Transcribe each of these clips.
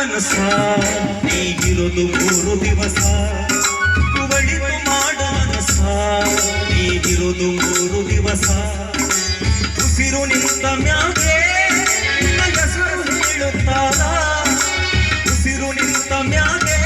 ಮನಸ್ಸ? ನೀಗಿರೋದು ಮೂರು ದಿವಸ. ಬಳಿತು ಮಾಡ ಮನಸ್ಸ ನೀಗಿರೋದು ಮೂರು ದಿವಸ. ಉಸಿರು ನಿಂತ ಮ್ಯಾಗೆ ನಗಸರು ಹೇಳುತ್ತಾರ? ಉಸಿರು ನಿಂತ ಮ್ಯಾಗೆ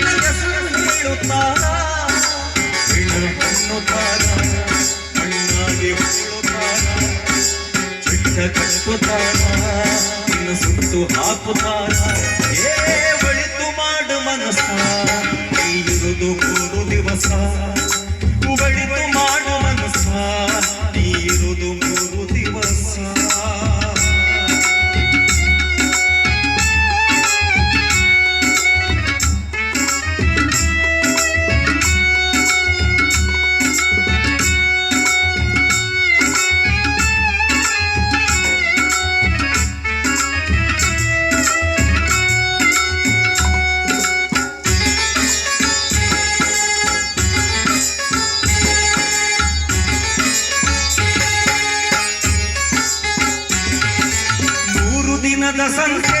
ನಗಸರು ಹೇಳುತ್ತಾರ? ಕಣ್ಣುತ್ತಾರ ಮಣ್ಣಾಗಿ ಕಟ್ಟುತ್ತಾರ ಇನ್ನು ಸುತ್ತು ಹಾಕುತ್ತಾರ? ಏ ಒಳಿತು ಮಾಡು ಮನಸ್ಸ. ನೀರುದು ಮೂರು ದಿವಸ. ಸಂಖ್ಯೆ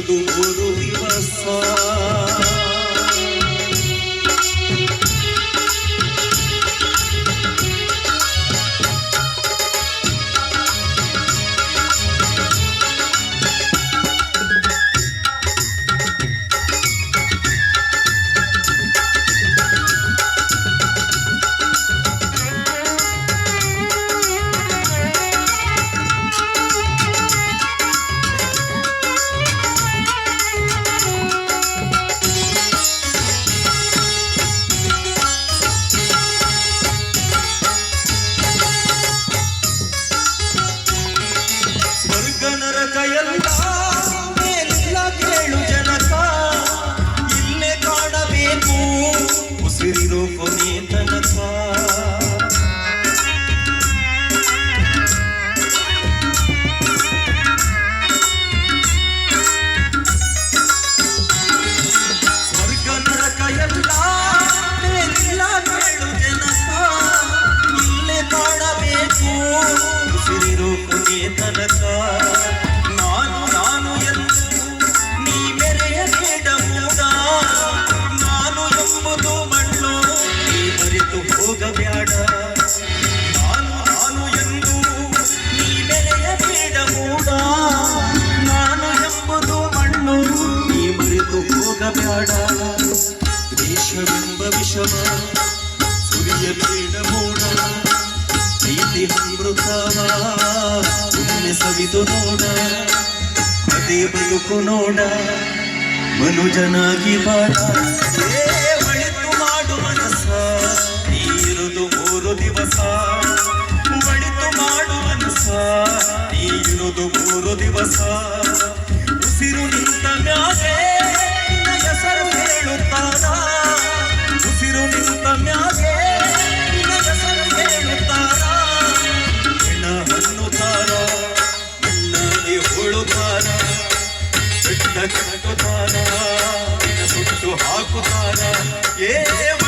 ನೀರುದು ಮೂರು ಹೋಗಬೇಡ ದೇಶವೆಂಬ ವಿಷಮ ಸುರಿಯಬೇಡ ಮೂಡ ಪ್ರೀತಿ ಅಮೃತವ ಒಮ್ಮೆ ಸವಿದು ನೋಡ. ಅದೇ ಬದುಕು ನೋಡ, ಮನುಜನಾಗಿ ಬಾಡ ಮಾಡು ಮನಸ್ಸ, ನೀರುದು ಮೂರು ದಿವಸ. ಒಳಿತು ಮಾಡು ಮನಸ್ಸ, ನೀರುದು ಮೂರು ದಿವಸ. ಉಸಿರು ನಿಂತ ಮ್ಯಾಗೆ ಹಾಕುತ್ತಾರ